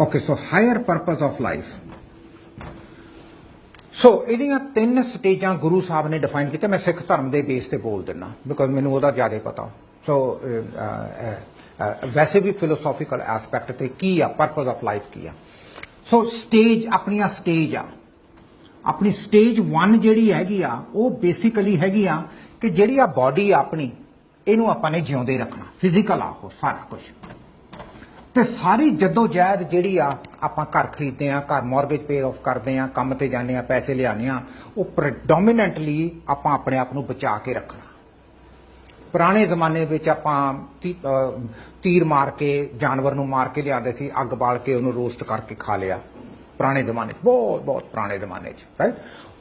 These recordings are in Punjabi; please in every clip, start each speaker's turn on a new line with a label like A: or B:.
A: Okay so higher purpose of life so ਇਹਦੀਆਂ ਤਿੰਨ ਸਟੇਜਾਂ ਗੁਰੂ ਸਾਹਿਬ ਨੇ ਡਿਫਾਈਨ ਕੀਤੇ ਮੈਂ ਸਿੱਖ ਧਰਮ ਦੇ ਬੇਸ ਤੇ ਬੋਲ ਦਿੰਨਾ ਬਿਕੋਜ਼ ਮੈਨੂੰ ਉਹਦਾ ਜ਼ਿਆਦਾ ਪਤਾ। ਸੋ ਵੈਸੇ ਵੀ ਫਿਲੋਸੋਫੀਕਲ ਐਸਪੈਕਟ ਤੇ ਕੀ ਆ ਪਰਪਸ ਆਫ ਲਾਈਫ ਕੀ ਆ। ਸੋ ਸਟੇਜ ਆਪਣੀਆਂ ਸਟੇਜ ਆ। ਆਪਣੀ ਸਟੇਜ 1 ਜਿਹੜੀ ਹੈਗੀ ਆ, ਉਹ ਬੇਸਿਕਲੀ ਹੈਗੀ ਆ ਕਿ ਜਿਹੜੀ ਆ ਬਾਡੀ ਆਪਣੀ, ਇਹਨੂੰ ਆਪਾਂ ਨੇ ਜਿਉਂਦੇ ਰੱਖਣਾ। ਫਿਜ਼ੀਕਲ ਆ ਉਹ, ਸਾਰਾ ਕੁਝ ਤੇ ਸਾਰੀ ਜੱਦੋ ਜਹਿਦ ਜਿਹੜੀ ਆ, ਆਪਾਂ ਘਰ ਖਰੀਦਦੇ ਆ, ਘਰ ਮਾਰਗੇਜ ਪੇ ਆਫ ਕਰਦੇ ਆ, ਕੰਮ ਤੇ ਜਾਂਦੇ ਆ, ਪੈਸੇ ਲਿਆਉਂਦੇ ਆ, ਉਹ ਪ੍ਰੈਡੋਮੀਨੈਂਟਲੀ ਆਪਾਂ ਆਪਣੇ ਆਪ ਨੂੰ ਬਚਾ ਕੇ ਰੱਖਣਾ। ਪੁਰਾਣੇ ਜ਼ਮਾਨੇ ਵਿੱਚ ਆਪਾਂ ਤੀ- ਤੀਰ ਮਾਰ ਕੇ, ਜਾਨਵਰ ਨੂੰ ਮਾਰ ਕੇ ਲਿਆਉਂਦੇ ਸੀ, ਅੱਗ ਬਾਲ ਕੇ ਉਹਨੂੰ ਰੋਸਟ ਕਰਕੇ ਖਾ ਲਿਆ। ਪੁਰਾਣੇ ਜ਼ਮਾਨੇ 'ਚ, ਬਹੁਤ ਬਹੁਤ ਪੁਰਾਣੇ ਜ਼ਮਾਨੇ 'ਚ ਰਾਈਟ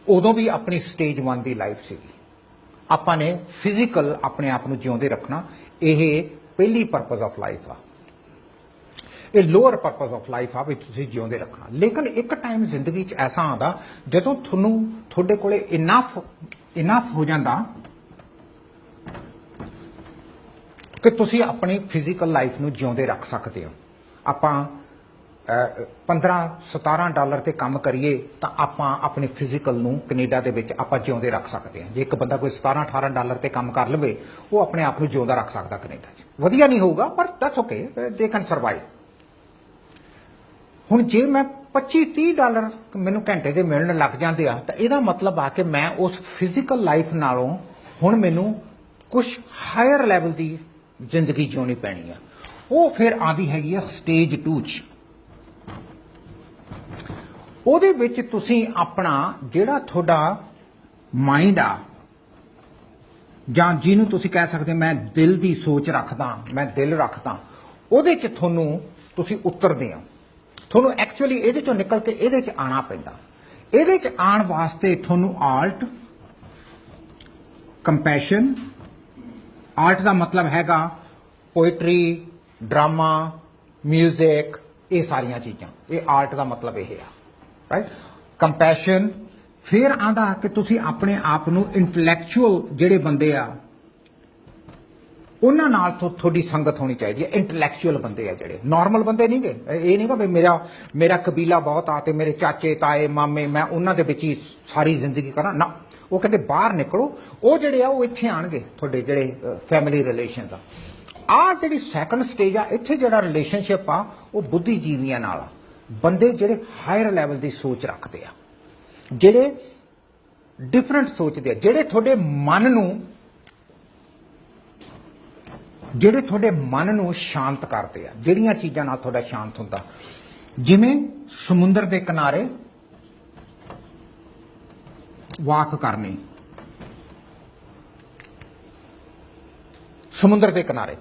A: ਉਦੋਂ ਵੀ ਆਪਣੀ ਸਟੇਜ 1 ਦੀ ਲਾਈਫ ਸੀਗੀ। ਆਪਾਂ ਨੇ ਫਿਜ਼ੀਕਲ ਆਪਣੇ ਆਪ ਨੂੰ ਜਿਉਂਦੇ ਰੱਖਣਾ, ਇਹ ਪਹਿਲੀ ਪਰਪਸ ਆਫ ਲਾਈਫ ਆ। ਇਹ ਲੋਅਰ ਪਰਪਸ ਆਫ ਲਾਈਫ ਆ ਵੀ ਤੁਸੀਂ ਜਿਉਂਦੇ ਰੱਖਣਾ। ਲੇਕਿਨ ਇੱਕ ਟਾਈਮ ਜ਼ਿੰਦਗੀ 'ਚ ਐਸਾ ਆਉਂਦਾ ਜਦੋਂ ਤੁਹਾਨੂੰ ਤੁਹਾਡੇ ਕੋਲੇ ਇਨਫ ਇਨਫ ਹੋ ਜਾਂਦਾ ਕਿ ਤੁਸੀਂ ਆਪਣੀ ਫਿਜ਼ੀਕਲ ਲਾਈਫ ਨੂੰ ਜਿਉਂਦੇ ਰੱਖ ਸਕਦੇ ਹੋ। ਆਪਾਂ ਅਹ, 15 17 ਡਾਲਰ ਤੇ ਕੰਮ ਕਰੀਏ ਤਾਂ ਆਪਾਂ ਆਪਣੇ ਫਿਜ਼ੀਕਲ ਨੂੰ ਕੈਨੇਡਾ ਦੇ ਵਿੱਚ ਆਪਾਂ ਜਿਉਂਦੇ ਰੱਖ ਸਕਦੇ ਹਾਂ। ਜੇ ਇੱਕ ਬੰਦਾ ਕੋਈ 17 18 ਡਾਲਰ ਤੇ ਕੰਮ ਕਰ ਲਵੇ ਉਹ ਆਪਣੇ ਆਪ ਨੂੰ ਜਿਉਂਦਾ ਰੱਖ ਸਕਦਾ ਕੈਨੇਡਾ 'ਚ। ਵਧੀਆ ਨਹੀਂ ਹੋਊਗਾ ਪਰ that's okay they can survive ਹੁਣ ਜੇ ਮੈਂ 25 30 ਡਾਲਰ ਮੈਨੂੰ ਘੰਟੇ ਦੇ ਮਿਲਣ ਲੱਗ ਜਾਂਦੇ ਆ, ਤਾਂ ਇਹਦਾ ਮਤਲਬ ਆ ਕਿ ਮੈਂ ਉਸ ਫਿਜ਼ੀਕਲ ਲਾਈਫ ਨਾਲੋਂ ਹੁਣ ਮੈਨੂੰ ਕੁਝ ਹਾਇਰ ਲੈਵਲ ਦੀ ਜ਼ਿੰਦਗੀ ਜਿਉਣੀ ਪੈਣੀ ਆ। ਉਹ ਫਿਰ ਆਂਦੀ ਹੈਗੀ ਆ ਸਟੇਜ 2 ਚ। ਉਹਦੇ ਵਿੱਚ ਤੁਸੀਂ ਆਪਣਾ ਜਿਹੜਾ ਤੁਹਾਡਾ ਮਾਈਂਡ ਆ, ਜਾਂ ਜਿਹਨੂੰ ਤੁਸੀਂ ਕਹਿ ਸਕਦੇ ਮੈਂ ਦਿਲ ਦੀ ਸੋਚ ਰੱਖਦਾ, ਮੈਂ ਦਿਲ ਰੱਖਦਾ, ਉਹਦੇ ਚ ਤੁਹਾਨੂੰ ਤੁਸੀਂ ਉਤਰਦੇ ਹੋ। ਤੁਹਾਨੂੰ ਐਕਚੁਅਲੀ ਇਹਦੇ ਚੋਂ ਨਿਕਲ ਕੇ ਇਹਦੇ ਚ ਆਣਾ ਪੈਂਦਾ। ਇਹਦੇ ਚ ਆਉਣ ਵਾਸਤੇ ਤੁਹਾਨੂੰ ਆਲਟ ਕੰਪੈਸ਼ਨ ਆਰਟ ਦਾ ਮਤਲਬ ਹੈਗਾ ਪੋਇਟਰੀ ਡਰਾਮਾ 뮤직 ਇਹ ਸਾਰੀਆਂ ਚੀਜ਼ਾਂ। ਇਹ ਆਰਟ ਦਾ ਮਤਲਬ ਇਹ ਆ। ਰਾਈਟ ਕੰਪੈਸ਼ਨ ਫਿਰ ਆਂਦਾ ਕਿ ਤੁਸੀਂ ਆਪਣੇ ਆਪ ਨੂੰ ਇੰਟੈਲੈਕਚੁਅਲ ਜਿਹੜੇ ਬੰਦੇ ਆ ਉਹਨਾਂ ਨਾਲ ਤੁਹਾਡੀ ਸੰਗਤ ਹੋਣੀ ਚਾਹੀਦੀ ਹੈ ਇੰਟੈਲੈਕਚੁਅਲ ਬੰਦੇ ਆ ਜਿਹੜੇ। ਨਾਰਮਲ ਬੰਦੇ ਨਹੀਂਗੇ। ਇਹ ਨਹੀਂਗਾ ਵੀ ਮੇਰਾ ਮੇਰਾ ਕਬੀਲਾ ਬਹੁਤ ਆ ਤੇ ਮੇਰੇ ਚਾਚੇ, ਤਾਏ, ਮਾਮੇ, ਮੈਂ ਉਹਨਾਂ ਦੇ ਵਿੱਚ ਹੀ ਸਾਰੀ ਜ਼ਿੰਦਗੀ ਕਰਾਂ। ਨਾ, ਉਹ ਕਹਿੰਦੇ ਬਾਹਰ ਨਿਕਲੋ। ਉਹ ਜਿਹੜੇ ਆ, ਉਹ ਇੱਥੇ ਆਣਗੇ, ਤੁਹਾਡੇ ਜਿਹੜੇ ਫੈਮਿਲੀ ਰਿਲੇਸ਼ਨਸ ਆ। ਆ ਜਿਹੜੀ ਸੈਕੰਡ ਸਟੇਜ ਆ, ਇੱਥੇ ਜਿਹੜਾ ਰਿਲੇਸ਼ਨਸ਼ਿਪ ਆ, ਉਹ ਬੁੱਧੀਜੀਵੀਆਂ ਨਾਲ ਆ। ਬੰਦੇ ਜਿਹੜੇ ਹਾਇਰ ਲੈਵਲ ਦੀ ਸੋਚ ਰੱਖਦੇ ਆ। ਜਿਹੜੇ ਡਿਫਰੈਂਟ ਸੋਚਦੇ ਆ। ਜਿਹੜੇ ਤੁਹਾਡੇ ਮਨ ਨੂੰ ਜਿਹੜੇ ਤੁਹਾਡੇ ਮਨ ਨੂੰ ਸ਼ਾਂਤ ਕਰਦੇ ਆ, ਜਿਹੜੀਆਂ ਚੀਜ਼ਾਂ ਨਾਲ ਤੁਹਾਡਾ ਸ਼ਾਂਤ ਹੁੰਦਾ। ਜਿਵੇਂ ਸਮੁੰਦਰ ਦੇ ਕਿਨਾਰੇ ਵਾਕ ਕਰਨੀ। ਸਮੁੰਦਰ ਦੇ ਕਿਨਾਰੇ।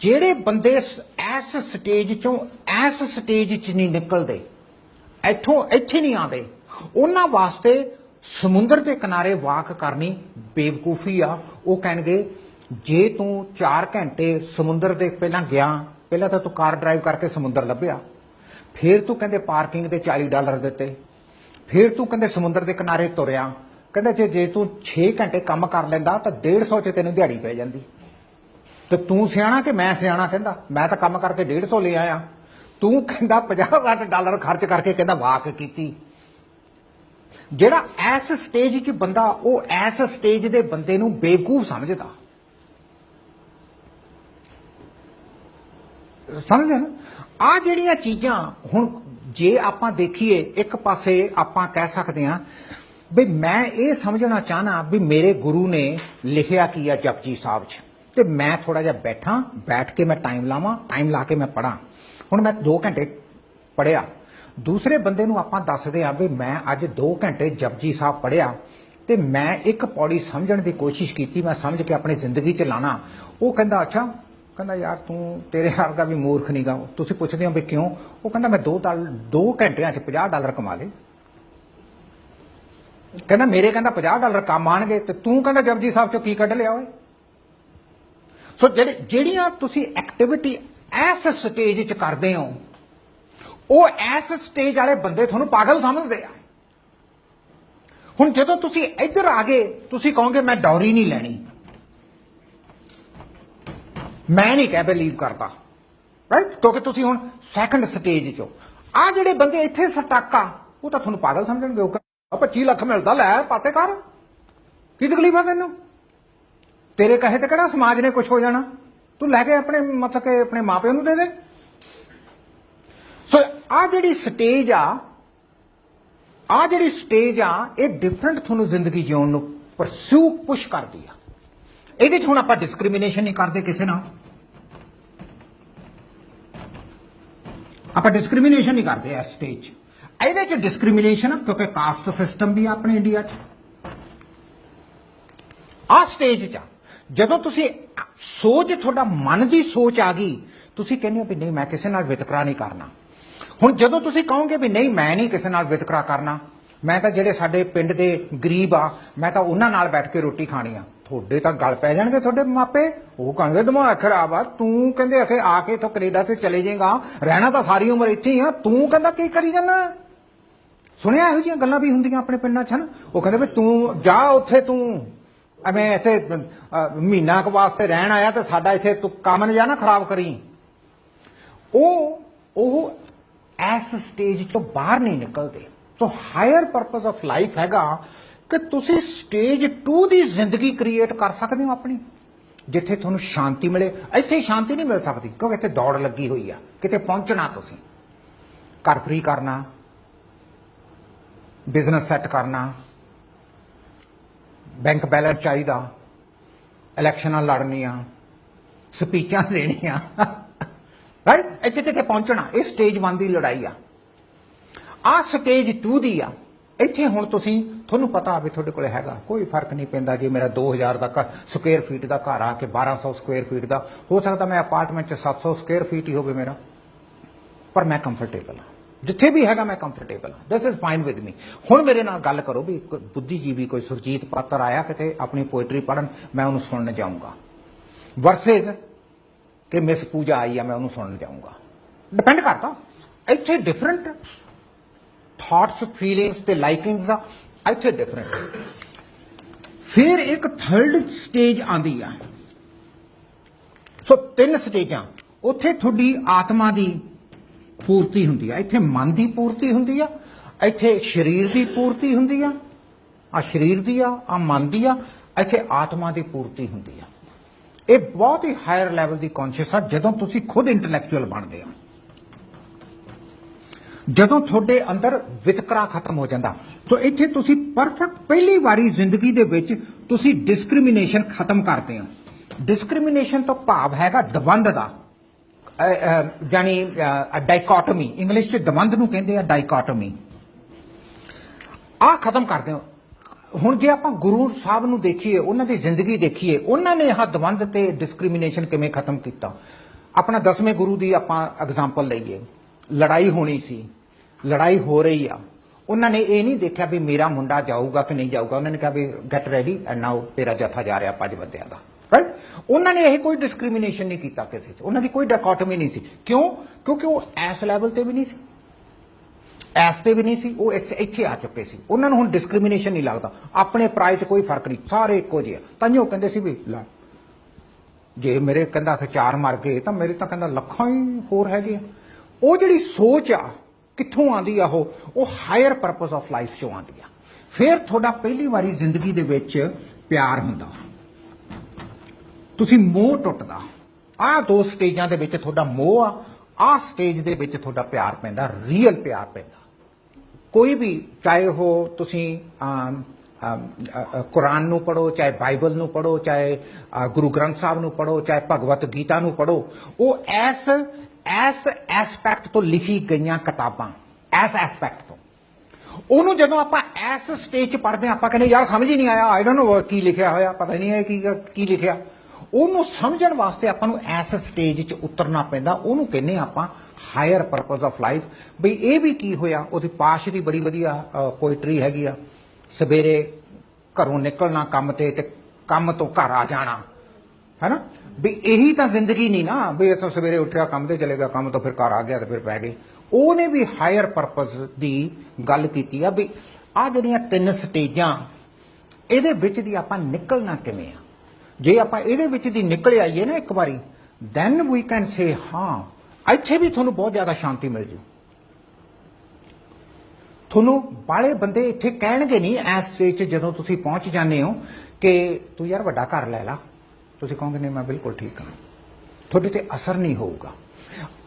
A: ਜਿਹੜੇ ਬੰਦੇ ਐਸ ਸਟੇਜ ਚੋਂ, ਐਸ ਸਟੇਜ 'ਚ ਨਹੀਂ ਨਿਕਲਦੇ, ਇੱਥੋਂ, ਇੱਥੇ ਨਹੀਂ ਆਉਂਦੇ, ਉਹਨਾਂ ਵਾਸਤੇ ਸਮੁੰਦਰ ਦੇ ਕਿਨਾਰੇ ਵਾਕ ਕਰਨੀ ਬੇਵਕੂਫੀ ਆ। ਉਹ ਕਹਿਣਗੇ ਜੇ ਤੂੰ 4 ਘੰਟੇ ਸਮੁੰਦਰ ਦੇ ਪਹਿਲਾਂ ਗਿਆ, ਪਹਿਲਾਂ ਤਾਂ ਤੂੰ ਕਾਰ ਡਰਾਈਵ ਕਰਕੇ ਸਮੁੰਦਰ ਲੱਭਿਆ। ਫਿਰ ਤੂੰ ਕਹਿੰਦੇ ਪਾਰਕਿੰਗ ਦੇ 40 ਡਾਲਰ ਦਿੱਤੇ। ਫਿਰ ਤੂੰ ਕਹਿੰਦੇ ਸਮੁੰਦਰ ਦੇ ਕਿਨਾਰੇ ਤੁਰਿਆ। ਕਹਿੰਦਾ ਜੇ ਜੇ ਤੂੰ 6 ਘੰਟੇ ਕੰਮ ਕਰ ਲੈਂਦਾ ਤਾਂ 150 ਚ ਤੈਨੂੰ ਦਿਹਾੜੀ ਪੈ ਜਾਂਦੀ। ਤੇ ਤੂੰ ਸਿਆਣਾ ਕਿ ਮੈਂ ਸਿਆਣਾ ਕਹਿੰਦਾ? ਮੈਂ ਤਾਂ ਕੰਮ ਕਰਕੇ 150 ਲੈ ਆਇਆ। ਤੂੰ ਕਹਿੰਦਾ 50 60 ਡਾਲਰ ਖਰਚ ਕਰਕੇ ਕਹਿੰਦਾ ਵਾਕ ਕੀਤੀ। ਜਿਹੜਾ ਐਸ ਸਟੇਜ 'ਚ ਬੰਦਾ, ਉਹ ਐਸ ਸਟੇਜ ਦੇ ਬੰਦੇ ਨੂੰ ਬੇਵਕੂਫ ਸਮਝਦਾ। ਸਮਝਦੇ ਨਾ? ਆ ਜਿਹੜੀਆਂ ਚੀਜ਼ਾਂ ਹੁਣ ਜੇ ਆਪਾਂ ਦੇਖੀਏ, ਇੱਕ ਪਾਸੇ ਆਪਾਂ ਕਹਿ ਸਕਦੇ ਹਾਂ ਵੀ ਮੈਂ ਇਹ ਸਮਝਣਾ ਚਾਹਨਾ ਵੀ ਮੇਰੇ ਗੁਰੂ ਨੇ ਲਿਖਿਆ ਕੀ ਆ ਜਪਜੀ ਸਾਹਿਬ 'ਚ। ਤੇ ਮੈਂ ਥੋੜਾ ਜਿਹਾ ਬੈਠਾਂ, ਬੈਠ ਕੇ ਮੈਂ ਟਾਈਮ ਲਾਵਾਂ ਟਾਈਮ ਲਾ ਕੇ ਮੈਂ ਪੜਾਂ ਹੁਣ ਮੈਂ 2 ਘੰਟੇ ਪੜਿਆ ਦੂਸਰੇ ਬੰਦੇ ਨੂੰ ਆਪਾਂ ਦੱਸਦੇ ਆ ਵੀ ਮੈਂ ਅੱਜ 2 ਘੰਟੇ ਜਪਜੀ ਸਾਹਿਬ ਪੜਿਆ ਤੇ ਮੈਂ ਇੱਕ ਪੌੜੀ ਸਮਝਣ ਦੀ ਕੋਸ਼ਿਸ਼ ਕੀਤੀ, ਮੈਂ ਸਮਝ ਕੇ ਆਪਣੀ ਜ਼ਿੰਦਗੀ 'ਚ ਲਾਣਾ। ਉਹ ਕਹਿੰਦਾ, ਅੱਛਾ ਕਹਿੰਦਾ, ਯਾਰ ਤੂੰ, ਤੇਰੇ ਵਰਗਾ ਵੀ ਮੂਰਖ ਨਹੀਂਗਾ ਤੁਸੀਂ ਪੁੱਛਦੇ ਹੋ ਵੀ ਕਿਉਂ? ਉਹ ਕਹਿੰਦਾ, ਮੈਂ 2 ਡਾਲ 2 ਘੰਟਿਆਂ 'ਚ 50 ਡਾਲਰ ਕਮਾ ਲੇ ਕਹਿੰਦਾ, ਮੇਰੇ ਕਹਿੰਦਾ 50 ਡਾਲਰ ਕੰਮ ਆਣਗੇ ਤੇ ਤੂੰ ਕਹਿੰਦਾ, ਜਪਜੀ ਸਾਹਿਬ ਚੋਂ ਕੀ ਕੱਢ ਲਿਆ ਓਏ? ਸੋ ਜਿਹੜੇ, ਜਿਹੜੀਆਂ ਤੁਸੀਂ ਐਕਟੀਵਿਟੀ ਐਸ ਸਟੇਜ 'ਚ ਕਰਦੇ ਹੋ, ਉਹ ਐਸ ਸਟੇਜ ਵਾਲੇ ਬੰਦੇ ਤੁਹਾਨੂੰ ਪਾਗਲ ਸਮਝਦੇ ਆ। ਹੁਣ ਜਦੋਂ ਤੁਸੀਂ ਇੱਧਰ ਆ ਗਏ, ਤੁਸੀਂ ਕਹੋਗੇ, ਮੈਂ ਡੌਰੀ ਨਹੀਂ ਲੈਣੀ। ਮੈਂ ਨਹੀਂ ਕਹਿ ਬਲੀਵ ਕਰਦਾ। ਰਾਈਟ ਕਿਉਂਕਿ ਤੁਸੀਂ ਹੁਣ ਸੈਕੰਡ ਸਟੇਜ 'ਚੋਂ ਆ ਜਿਹੜੇ ਬੰਦੇ ਇੱਥੇ ਸਟਕ ਆ ਉਹ ਤਾਂ ਤੁਹਾਨੂੰ ਪਾਗਲ ਸਮਝਣਗੇ ਉਹ ਕਹਿੰਦੇ, "ਆ 25 ਲੱਖ ਮਿਲਦਾ ਲੈ ਪਾਸੇ ਕਰ। ਕੀ ਤਕਲੀਫ ਆ ਤੈਨੂੰ? ਤੇਰੇ ਕਹੇ ਤੇ ਕਿਹੜਾ ਸਮਾਜ ਨੇ ਕੁਝ ਹੋ ਜਾਣਾ? ਤੂੰ ਲੈ ਕੇ ਆਪਣੇ ਮਤਲਬ ਕਿ ਆਪਣੇ ਮਾਪਿਆਂ ਨੂੰ ਦੇ ਦੇ। ਸੋ ਆ ਜਿਹੜੀ ਸਟੇਜ ਆ ਆ ਜਿਹੜੀ ਸਟੇਜ ਆ ਇਹ ਡਿਫਰੈਂਟ ਤੁਹਾਨੂੰ ਜ਼ਿੰਦਗੀ ਜਿਉਣ ਨੂੰ ਪਰਸੂ ਪੁਸ਼ ਕਰਦੀ ਆ। ਇਹਦੇ 'ਚ ਹੁਣ ਆਪਾਂ ਡਿਸਕ੍ਰਿਮੀਨੇਸ਼ਨ ਨਹੀਂ ਕਰਦੇ ਕਿਸੇ ਨਾਲ। ਆਪਾਂ ਡਿਸਕ੍ਰਿਮੀਨੇਸ਼ਨ ਨਹੀਂ ਕਰਦੇ ਇਸ ਸਟੇਜ 'ਚ। ਇਹਦੇ 'ਚ ਡਿਸਕ੍ਰਿਮੀਨੇਸ਼ਨ ਕਿਉਂਕਿ ਕਾਸਟ ਸਿਸਟਮ ਵੀ ਆ ਆਪਣੇ ਇੰਡੀਆ 'ਚ। ਆ ਸਟੇਜ 'ਚ ਜਦੋਂ ਤੁਸੀਂ ਸੋਚ, ਤੁਹਾਡਾ ਮਨ ਦੀ ਸੋਚ ਆ ਗਈ, ਤੁਸੀਂ ਕਹਿੰਦੇ ਹੋ ਵੀ ਨਹੀਂ, ਮੈਂ ਕਿਸੇ ਨਾਲ ਵਿਤਕਰਾ ਨਹੀਂ ਕਰਨਾ। ਹੁਣ ਜਦੋਂ ਤੁਸੀਂ ਕਹੋਗੇ ਵੀ ਨਹੀਂ, ਮੈਂ ਨਹੀਂ ਕਿਸੇ ਨਾਲ ਵਿਤਕਰਾ ਕਰਨਾ, ਮੈਂ ਤਾਂ ਜਿਹੜੇ ਸਾਡੇ ਪਿੰਡ ਦੇ ਗਰੀਬ ਆ, ਮੈਂ ਤਾਂ ਉਹਨਾਂ ਨਾਲ ਬੈਠ ਕੇ ਰੋਟੀ ਖਾਣੀ ਆ। ਤੁਹਾਡੇ ਤਾਂ ਗੱਲ ਪੈ ਜਾਣਗੇ ਤੁਹਾਡੇ ਮਾਪੇ। ਉਹ ਕਹਿੰਦੇ, ਦਿਮਾਗ ਖਰਾਬ ਆ। ਤੂੰ ਕਹਿੰਦੇ, ਅਖੇ ਆ ਕੇ ਇੱਥੋਂ ਕੈਨੇਡਾ ਤੇ ਚਲੇ ਜਾਏਗਾ। ਰਹਿਣਾ ਤਾਂ ਸਾਰੀ ਉਮਰ ਇੱਥੇ ਹੀ ਆ। ਤੂੰ ਕਹਿੰਦਾ, ਕੀ ਕਰੀ ਜਾਂਦਾ ਸੁਣਿਆ ਇਹੋ ਜਿਹੀਆਂ ਗੱਲਾਂ ਵੀ ਹੁੰਦੀਆਂ ਆਪਣੇ ਪਿੰਡਾਂ 'ਚ, ਹਨ? ਉਹ ਕਹਿੰਦੇ ਵੀ ਤੂੰ ਜਾ ਉੱਥੇ ਤੂੰ। ਐਵੇਂ ਇੱਥੇ ਮਹੀਨਾ ਕੁ ਵਾਸਤੇ ਰਹਿਣ ਆਇਆ ਤੇ ਸਾਡਾ ਇੱਥੇ ਤੂੰ ਕੰਮ ਨਾ ਜਾ ਨਾ ਖਰਾਬ ਕਰੀ। ਉਹ ਉਹ ਐਸ ਸਟੇਜ ਤੋਂ ਬਾਹਰ ਨਹੀਂ ਨਿਕਲਦੇ। So higher purpose of life ਹੈਗਾ ਕਿ ਤੁਸੀਂ ਸਟੇਜ 2 ਦੀ ਜ਼ਿੰਦਗੀ ਕ੍ਰੀਏਟ ਕਰ ਸਕਦੇ ਹੋ ਆਪਣੀ। ਜਿੱਥੇ ਤੁਹਾਨੂੰ ਸ਼ਾਂਤੀ ਮਿਲੇ। ਇੱਥੇ ਸ਼ਾਂਤੀ ਨਹੀਂ ਮਿਲ ਸਕਦੀ, ਕਿਉਂਕਿ ਇੱਥੇ ਦੌੜ ਲੱਗੀ ਹੋਈ ਆ। ਕਿਤੇ ਪਹੁੰਚਣਾ ਤੁਸੀਂ। ਘਰ ਫ੍ਰੀ ਕਰਨਾ। ਬਿਜ਼ਨਸ ਸੈੱਟ ਕਰਨਾ। ਬੈਂਕ ਬੈਲੈਂਸ ਚਾਹੀਦਾ। ਇਲੈਕਸ਼ਨਾਂ ਲੜਨੀਆਂ। ਸਪੀਚਾਂ ਦੇਣੀਆਂ। ਰਾਈਟ ਇੱਥੇ ਕਿਤੇ ਪਹੁੰਚਣਾ। ਇਹ ਸਟੇਜ 1 ਦੀ ਲੜਾਈ ਆ। ਆ ਸਟੇਜ 2 ਦੀ ਆ। ਇੱਥੇ ਹੁਣ ਤੁਸੀਂ ਤੁਹਾਨੂੰ ਪਤਾ ਵੀ ਤੁਹਾਡੇ ਕੋਲੇ ਹੈਗਾ, ਕੋਈ ਫ਼ਰਕ ਨਹੀਂ ਪੈਂਦਾ ਜੇ, ਮੇਰਾ 2000 ਦਾ ਸਕੁਅਰ ਫੀਟ ਦਾ ਘਰ ਆ ਕੇ 1200 ਸਕੁਅਰ ਫੀਟ ਦਾ, ਹੋ ਸਕਦਾ ਮੈਂ ਅਪਾਰਟਮੈਂਟ ਚ 700 ਸਕੁਅਰ ਫੀਟ ਹੀ ਹੋਵੇ ਮੇਰਾ, ਪਰ ਮੈਂ ਕੰਫਰਟੇਬਲ ਹਾਂ। ਜਿੱਥੇ ਵੀ ਹੈਗਾ ਮੈਂ ਕੰਫਰਟੇਬਲ ਹਾਂ। This is fine with me ਹੁਣ ਮੇਰੇ ਨਾਲ ਗੱਲ ਕਰੋ ਵੀ ਕੋਈ ਬੁੱਧੀਜੀਵੀ, ਕੋਈ ਸੁਰਜੀਤ ਪਾਤਰ ਆਇਆ ਕਿਤੇ, ਆਪਣੀ ਪੋਇਟਰੀ ਪੜਨ ਮੈਂ ਉਹਨੂੰ ਸੁਣਨ ਜਾਊਂਗਾ। ਵਰਸੇਜ਼ ਕਿ ਮਿਸ ਪੂਜਾ ਆਈ ਆ, ਮੈਂ ਉਹਨੂੰ ਸੁਣਨ ਜਾਊਂਗਾ। ਡਿਪੈਂਡ ਕਰਦਾ। ਇੱਥੇ ਡਿਫਰੈਂਟ ਥਾਟਸ ਫੀਲਿੰਗਸ ਤੇ ਲਾਈਕਿੰਗਸ ਆ ਇੱਥੇ ਡਿਫਰੈਂਟ ਫਿਰ ਇੱਕ ਥਰਡ ਸਟੇਜ ਆਂਦੀ ਆ। ਸੋ ਤਿੰਨ ਸਟੇਜਾਂ ਉੱਥੇ ਤੁਹਾਡੀ ਆਤਮਾ ਦੀ ਪੂਰਤੀ ਹੁੰਦੀ ਆ। ਇੱਥੇ ਮਨ ਦੀ ਪੂਰਤੀ ਹੁੰਦੀ ਆ। ਇੱਥੇ ਸਰੀਰ ਦੀ ਪੂਰਤੀ ਹੁੰਦੀ ਆ। ਆ ਸਰੀਰ ਦੀ ਆ ਆ ਮਨ ਦੀ ਆ। ਇੱਥੇ ਆਤਮਾ ਦੀ ਪੂਰਤੀ ਹੁੰਦੀ ਆ। ਇਹ ਬਹੁਤ ਹੀ ਹਾਇਰ ਲੈਵਲ ਦੀ ਕੌਨਸ਼ੀਅਸ ਆ, ਜਦੋਂ ਤੁਸੀਂ ਖੁਦ ਇੰਟੈਲੈਕਚੁਅਲ ਬਣਦੇ ਹੋ। ਜਦੋਂ ਤੁਹਾਡੇ ਅੰਦਰ ਵਿਤਕਰਾ ਖਤਮ ਹੋ ਜਾਂਦਾ। ਸੋ ਇੱਥੇ ਤੁਸੀਂ ਪਰਫੈਕਟ ਪਹਿਲੀ ਵਾਰੀ ਜ਼ਿੰਦਗੀ ਦੇ ਵਿੱਚ ਤੁਸੀਂ ਡਿਸਕ੍ਰਿਮੀਨੇਸ਼ਨ ਖਤਮ ਕਰਦੇ ਹੋ। ਡਿਸਕ੍ਰਿਮੀਨੇਸ਼ਨ ਤੋਂ ਭਾਵ ਹੈਗਾ ਦਵੰਦ ਦਾ। ਅ, ਅ, ਜਾਨੀ ਡਾਈਕੋਟੋਮੀ ਇੰਗਲਿਸ਼ 'ਚ ਦਵੰਦ ਨੂੰ ਕਹਿੰਦੇ ਆ ਡਾਈਕੋਟੋਮੀ ਆ ਖਤਮ ਕਰਦੇ ਹੋ। ਹੁਣ ਜੇ ਆਪਾਂ ਗੁਰੂ ਸਾਹਿਬ ਨੂੰ ਦੇਖੀਏ ਉਹਨਾਂ ਦੀ ਜ਼ਿੰਦਗੀ ਦੇਖੀਏ ਉਹਨਾਂ ਨੇ ਇਹ ਦਵੰਦ ਤੇ ਡਿਸਕ੍ਰਿਮੀਨੇਸ਼ਨ ਕਿਵੇਂ ਖਤਮ ਕੀਤਾ? ਆਪਣਾ ਦਸਵੇਂ ਗੁਰੂ ਦੀ ਆਪਾਂ ਐਗਜ਼ਾਮਪਲ ਲਈਏ। ਲੜਾਈ ਹੋਣੀ ਸੀ। ਲੜਾਈ ਹੋ ਰਹੀ ਆ। ਉਹਨਾਂ ਨੇ ਇਹ ਨਹੀਂ ਦੇਖਿਆ ਵੀ ਮੇਰਾ ਮੁੰਡਾ ਜਾਊਗਾ ਕਿ ਨਹੀਂ ਜਾਊਗਾ। ਉਹਨਾਂ ਨੇ ਕਿਹਾ we get ready and now ਤੇਰਾ ਜਥਾ ਜਾ ਰਿਹਾ ਪੰਜ ਬੰਦਿਆਂ ਦਾ। ਰਾਈਟ ਉਹਨਾਂ ਨੇ ਇਹ ਕੋਈ ਡਿਸਕ੍ਰਿਮੀਨੇਸ਼ਨ ਨਹੀਂ ਕੀਤਾ ਕਿਸੇ 'ਚ। ਉਹਨਾਂ ਦੀ ਕੋਈ ਡਾਇਕੋਟੋਮੀ ਨਹੀਂ ਸੀ। ਕਿਉਂ? ਕਿਉਂਕਿ ਉਹ ਐਸ ਲੈਵਲ ਤੇ ਵੀ ਨਹੀਂ ਸੀ। ਐਸ ਤੇ ਵੀ ਨਹੀਂ ਸੀ। ਉਹ ਇੱਥੇ ਇੱਥੇ ਆ ਚੁੱਕੇ ਸੀ। ਉਹਨਾਂ ਨੂੰ ਹੁਣ ਡਿਸਕ੍ਰਿਮੀਨੇਸ਼ਨ ਨਹੀਂ ਲੱਗਦਾ। ਆਪਣੇ ਪ੍ਰਾਈ 'ਚ ਕੋਈ ਫ਼ਰਕ ਨਹੀਂ। ਸਾਰੇ ਇੱਕੋ ਜਿਹੇ ਆ। ਤਾਂ ਉਹ ਕਹਿੰਦੇ ਸੀ ਵੀ ਲੈ, ਜੇ ਮੇਰੇ ਕਹਿੰਦਾ ਕਿ ਚਾਰ ਮਰ ਗਏ ਤਾਂ ਮੇਰੇ ਤਾਂ ਕਹਿੰਦਾ ਲੱਖਾਂ ਹੀ ਹੋਰ ਹੈਗੇ ਆ। ਉਹ ਜਿਹੜੀ ਸੋਚ ਆ ਕਿੱਥੋਂ ਆਂਦੀ ਆ ਉਹ? ਉਹ ਹਾਇਰ ਪਰਪਸ ਆਫ ਲਾਈਫ ਚੋਂ ਆਂਦੀ ਆ। ਫਿਰ ਤੁਹਾਡਾ ਪਹਿਲੀ ਵਾਰੀ ਜ਼ਿੰਦਗੀ ਦੇ ਵਿੱਚ ਪਿਆਰ ਹੁੰਦਾ। ਤੁਸੀਂ ਮੋਹ ਟੁੱਟਦਾ। ਆਹ ਦੋ ਸਟੇਜਾਂ ਦੇ ਵਿੱਚ ਤੁਹਾਡਾ ਮੋਹ ਆ, ਆਹ ਸਟੇਜ ਦੇ ਵਿੱਚ ਤੁਹਾਡਾ ਪਿਆਰ ਪੈਂਦਾ ਰੀਅਲ ਪਿਆਰ ਪੈਂਦਾ। ਕੋਈ ਵੀ, ਚਾਹੇ ਉਹ ਤੁਸੀਂ ਕੁਰਾਨ ਨੂੰ ਪੜੋ ਚਾਹੇ ਬਾਈਬਲ ਨੂੰ ਪੜੋ ਚਾਹੇ ਗੁਰੂ ਗ੍ਰੰਥ ਸਾਹਿਬ ਨੂੰ ਪੜੋ ਚਾਹੇ ਭਗਵਤ ਗੀਤਾ ਨੂੰ ਪੜੋ ਉਹ ਐਸ ਐਸ ਐਸਪੈਕਟ ਤੋਂ ਲਿਖੀ ਗਈਆਂ ਕਿਤਾਬਾਂ ਐਸ ਐਸਪੈਕਟ ਤੋਂ। ਉਹਨੂੰ ਜਦੋਂ ਆਪਾਂ ਐਸ ਸਟੇਜ 'ਚ ਪੜ੍ਹਦੇ ਹਾਂ, ਆਪਾਂ ਕਹਿੰਦੇ ਯਾਰ ਸਮਝ ਹੀ ਨਹੀਂ ਆਇਆ ਆਈ ਡੋਨਟ ਨੋ ਕੀ ਲਿਖਿਆ ਹੋਇਆ, ਪਤਾ ਨਹੀਂ ਹੈ ਕੀ ਕੀ ਲਿਖਿਆ। ਉਹਨੂੰ ਸਮਝਣ ਵਾਸਤੇ ਆਪਾਂ ਨੂੰ ਐਸ ਸਟੇਜ 'ਚ ਉਤਰਨਾ ਪੈਂਦਾ, ਉਹਨੂੰ ਕਹਿੰਦੇ ਹਾਂ ਆਪਾਂ ਹਾਇਰ ਪਰਪਸ ਆਫ ਲਾਈਫ ਬਈ ਇਹ ਵੀ ਕੀ ਹੋਇਆ, ਉਹਦੀ ਪਾਸ਼ ਦੀ ਬੜੀ ਵਧੀਆ ਪੋਇਟਰੀ ਹੈਗੀ ਆ। ਸਵੇਰੇ ਘਰੋਂ ਨਿਕਲਣਾ ਕੰਮ ਤੇ ਤੇ ਕੰਮ ਤੋਂ ਘਰ ਆ ਜਾਣਾ। ਹੈਨਾ? ਵੀ ਇਹੀ ਤਾਂ ਜ਼ਿੰਦਗੀ ਨਹੀਂ ਨਾ, ਵੀ ਇੱਥੋਂ ਸਵੇਰੇ ਉੱਠਿਆ ਕੰਮ ਤੇ ਚਲੇ ਗਿਆ, ਕੰਮ ਤੋਂ ਫਿਰ ਘਰ ਆ ਗਿਆ ਤੇ ਫਿਰ ਪੈ ਗਏ। ਉਹਨੇ ਵੀ ਹਾਇਰ ਪਰਪਸ ਦੀ ਗੱਲ ਕੀਤੀ ਆ ਵੀ ਆ ਜਿਹੜੀਆਂ ਤਿੰਨ ਸਟੇਜਾਂ, ਇਹਦੇ ਵਿੱਚ ਦੀ ਆਪਾਂ ਨਿਕਲਣਾ ਕਿਵੇਂ ਆ? ਜੇ ਆਪਾਂ ਇਹਦੇ ਵਿੱਚ ਦੀ ਨਿਕਲ ਆਈਏ ਨਾ ਇੱਕ ਵਾਰੀ ਦੈਨ ਵੀ ਕੈਨ ਸੇ ਹਾਂ, ਇੱਥੇ ਵੀ ਤੁਹਾਨੂੰ ਬਹੁਤ ਜ਼ਿਆਦਾ ਸ਼ਾਂਤੀ ਮਿਲ ਜੂ। ਤੁਹਾਨੂੰ ਬਾਲੇ ਬੰਦੇ ਇੱਥੇ ਕਹਿਣਗੇ ਨਹੀਂ ਐਸ ਸਟੇਜ 'ਚ ਜਦੋਂ ਤੁਸੀਂ ਪਹੁੰਚ ਜਾਂਦੇ ਹੋ ਕਿ ਤੂੰ ਯਾਰ ਵੱਡਾ ਘਰ ਲੈ ਲਾ। ਤੁਸੀਂ ਕਹੋਗੇ, ਨਹੀਂ, ਮੈਂ ਬਿਲਕੁਲ ਠੀਕ ਹਾਂ। ਤੁਹਾਡੇ ਤੇ ਅਸਰ ਨਹੀਂ ਹੋਊਗਾ।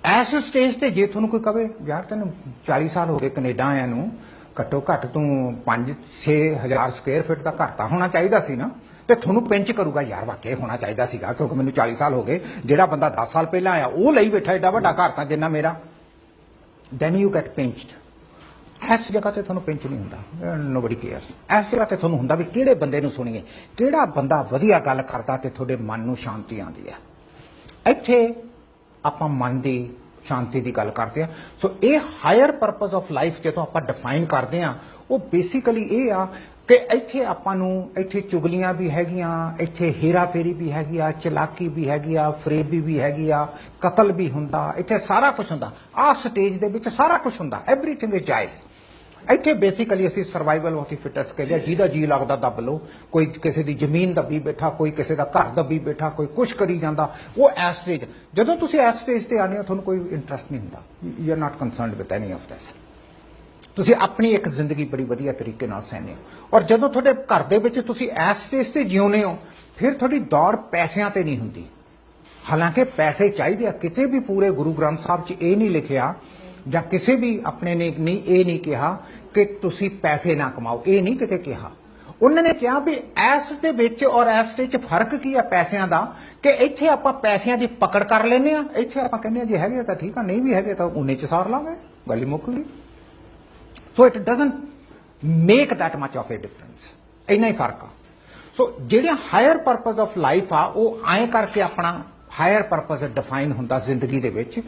A: ਐਸ ਸਟੇਜ ਤੇ ਜੇ ਤੁਹਾਨੂੰ ਕੋਈ ਕਵੇ, ਯਾਰ, ਤੈਨੂੰ 40 ਸਾਲ ਹੋ ਗਏ ਕੈਨੇਡਾ ਆਇਆ ਨੂੰ, ਘੱਟੋ ਘੱਟ ਤੂੰ 5 ਹਜ਼ਾਰ ਸਕੁਅਰ ਫੀਟ ਦਾ ਘਰ ਤਾਂ ਹੋਣਾ ਚਾਹੀਦਾ ਸੀ ਨਾ, ਤੇ ਤੁਹਾਨੂੰ ਪਿੰਚ ਕਰੂਗਾ, ਯਾਰ ਵਾਕਿਆ ਹੋਣਾ ਚਾਹੀਦਾ ਸੀਗਾ, ਕਿਉਂਕਿ ਮੈਨੂੰ 40 ਸਾਲ ਹੋ ਗਏ, ਜਿਹੜਾ ਬੰਦਾ 10 ਸਾਲ ਪਹਿਲਾਂ ਆਇਆ, ਉਹ ਲਈ ਬੈਠਾ ਏਡਾ ਵੱਡਾ ਘਰ ਤਾਂ ਜਿੰਨਾ ਮੇਰਾ। ਦੈਨ ਯੂ ਗੈਟ ਪਿੰਚਡ ਇਸ ਜਗ੍ਹਾ ਤੇ ਤੁਹਾਨੂੰ ਪਿੰਚ ਨਹੀਂ ਹੁੰਦਾ। ਨੋਬਡੀ ਕੇਅਰਸ ਇਸ ਜਗ੍ਹਾ ਤੇ ਤੁਹਾਨੂੰ ਹੁੰਦਾ ਵੀ ਕਿਹੜੇ ਬੰਦੇ ਨੂੰ ਸੁਣੀਏ, ਕਿਹੜਾ ਬੰਦਾ ਵਧੀਆ ਗੱਲ ਕਰਦਾ ਤੇ ਤੁਹਾਡੇ ਮਨ ਨੂੰ ਸ਼ਾਂਤੀ ਆਉਂਦੀ ਹੈ। ਇੱਥੇ ਆਪਾਂ ਮਨ ਦੀ ਸ਼ਾਂਤੀ ਦੀ ਗੱਲ ਕਰਦੇ ਆ ਸੋ ਇਹ ਹਾਇਰ ਪਰਪਸ ਆਫ ਲਾਈਫ ਜਦੋਂ ਆਪਾਂ ਡਿਫਾਈਨ ਕਰਦੇ ਆ ਉਹ ਬੇਸਿਕਲੀ ਇਹ ਆ ਕਿ ਇੱਥੇ ਆਪਾਂ ਨੂੰ ਇੱਥੇ ਚੁਗਲੀਆਂ ਵੀ ਹੈਗੀਆਂ, ਇੱਥੇ ਹੇਰਾਫੇਰੀ ਵੀ ਹੈਗੀ ਆ, ਚਲਾਕੀ ਵੀ ਹੈਗੀ ਆ, ਫਰੇਬੀ ਵੀ ਹੈਗੀ ਆ, ਕਤਲ ਵੀ ਹੁੰਦਾ, ਇੱਥੇ ਸਾਰਾ ਕੁਝ ਹੁੰਦਾ। ਆ ਸਟੇਜ ਦੇ ਵਿੱਚ ਸਾਰਾ ਕੁਝ ਹੁੰਦਾ। ਐਵਰੀਥਿੰਗ ਇਜ਼ ਜਾਇਜ਼ ਇੱਥੇ ਬੇਸਿਕਲੀ ਅਸੀਂ ਸਰਵਾਈਵਲ ਆਫ ਕਹਿੰਦੇ ਆ ਜਿਹਦਾ ਜੀ ਲੱਗਦਾ ਦੱਬ ਲਓ, ਕੋਈ ਕਿਸੇ ਦੀ ਜ਼ਮੀਨ ਦੱਬੀ ਬੈਠਾ, ਕੋਈ ਕਿਸੇ ਦਾ ਘਰ ਦੱਬੀ ਬੈਠਾ, ਕੋਈ ਕੁਛ ਕਰੀ ਜਾਂਦਾ, ਉਹ ਐਸ ਸਟੇਜ ਜਦੋਂ ਤੁਸੀਂ ਐਸ ਸਟੇਜ ਤੇ ਆਉਂਦੇ ਹੋ, ਤੁਹਾਨੂੰ ਕੋਈ ਇੰਟਰਸਟ ਨਹੀਂ ਹੁੰਦਾ। You are not concerned with any of this ਤੁਸੀਂ ਆਪਣੀ ਇੱਕ ਜ਼ਿੰਦਗੀ ਬੜੀ ਵਧੀਆ ਤਰੀਕੇ ਨਾਲ ਸਹਿੰਦੇ ਹੋ। ਔਰ ਜਦੋਂ ਤੁਹਾਡੇ ਘਰ ਦੇ ਵਿੱਚ ਤੁਸੀਂ ਐਸ ਸਟੇਜ ਤੇ ਜਿਉਂਦੇ ਹੋ, ਫਿਰ ਤੁਹਾਡੀ ਦੌੜ ਪੈਸਿਆਂ ਤੇ ਨਹੀਂ ਹੁੰਦੀ। ਹਾਲਾਂਕਿ ਪੈਸੇ ਚਾਹੀਦੇ ਆ, ਕਿਤੇ ਵੀ ਪੂਰੇ ਗੁਰੂ ਗ੍ਰੰਥ ਸਾਹਿਬ 'ਚ ਇਹ ਨਹੀਂ ਲਿਖਿਆ ਜਾਂ ਕਿਸੇ ਵੀ ਆਪਣੇ ਨੇ ਨਹੀਂ, ਇਹ ਨਹੀਂ ਕਿਹਾ ਕਿ ਤੁਸੀਂ ਪੈਸੇ ਨਾ ਕਮਾਓ। ਇਹ ਨਹੀਂ ਕਿਤੇ ਕਿਹਾ। ਉਹਨਾਂ ਨੇ ਕਿਹਾ ਵੀ ਐਸ ਦੇ ਵਿੱਚ ਔਰ ਐਸ ਦੇ ਵਿੱਚ ਫ਼ਰਕ ਕੀ ਆ ਪੈਸਿਆਂ ਦਾ? ਕਿ ਇੱਥੇ ਆਪਾਂ ਪੈਸਿਆਂ ਦੀ ਪਕੜ ਕਰ ਲੈਨੇ ਆ ਇੱਥੇ ਆਪਾਂ ਕਹਿੰਦੇ ਆ ਜੇ ਹੈਗੇ ਤਾਂ ਠੀਕ ਆ, ਨਹੀਂ ਵੀ ਹੈਗੇ ਤਾਂ ਉਹਨੇ ਚ ਸਾਰ ਲਾਂਗੇ। ਗੱਲ ਮੁੱਕ ਗਈ। So it doesn't make that much of a difference ਇੰਨਾ ਹੀ ਫ਼ਰਕ ਆ। ਸੋ ਜਿਹੜਾ ਹਾਇਰ ਪਰਪਸ ਆਫ ਲਾਈਫ ਆ, ਉਹ ਐਂ ਕਰਕੇ ਆਪਣਾ ਹਾਇਰ ਪਰਪਸ ਡਿਫਾਈਨ ਹੁੰਦਾ ਜ਼ਿੰਦਗੀ ਦੇ ਵਿੱਚ।